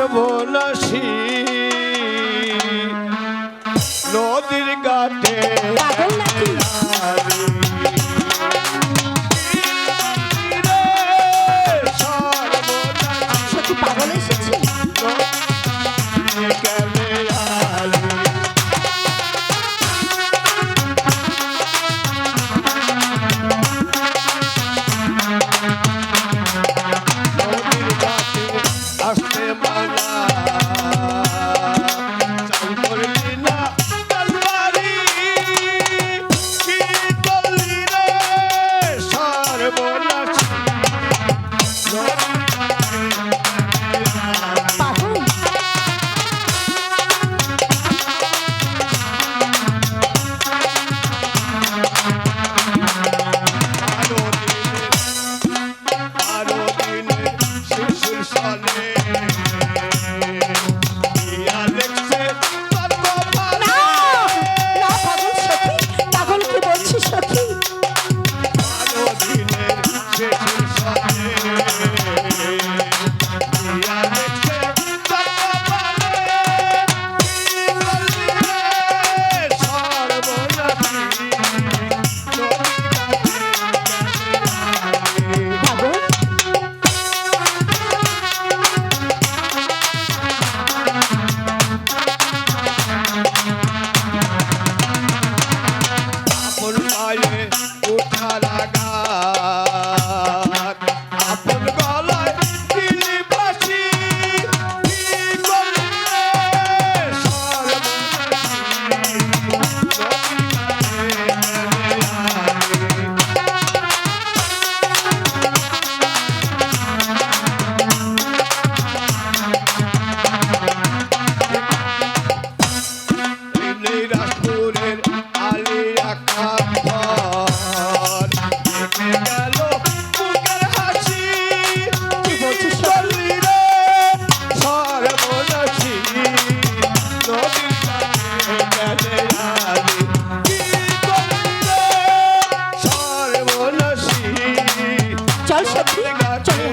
সর্বনাশী Hallelujah. H চল সখী চল